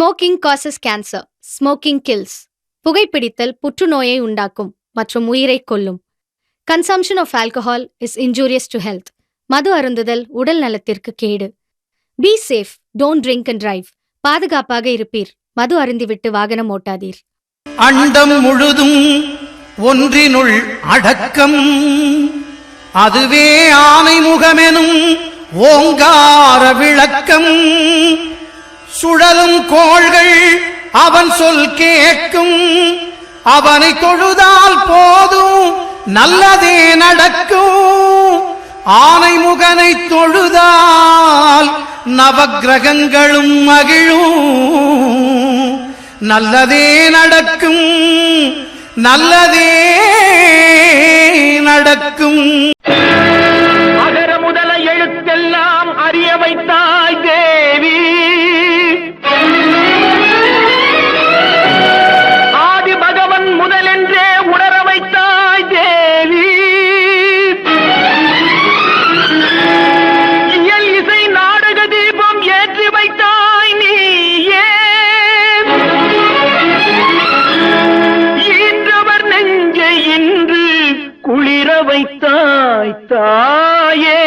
Smoking causes cancer smoking kills புகைப்பிடித்தல் புற்றுநோயை உண்டாக்கும் மற்றும் உயிரை கொல்லும். Consumption of alcohol is injurious to health மது அருந்துதல் உடல் நலத்திற்கு கேடு. Be safe don't drink and drive பாதுகாப்பாக இருப்பீர். மது அருந்திவிட்டு வாகனம் ஓட்டாதீர். அண்டம் முழுதும் ஒன்றினுள் அடக்கம். அதுவே ஆனை முகமெனும் ஓங்கார விளக்கம். சுழலும் கோள்கள் அவன் சொல் கேட்கும். அவனை தொழுதால் போதும் நல்லதே நடக்கும். ஆனை முகனை தொழுதால் நவகிரகங்களும் மகிழும். நல்லதே நடக்கும் நல்லதே நடக்கும். அகர முதல எழுத்தெல்லாம் அறிய வைத்தாய் தேவி. வைத்தாய் தாயே.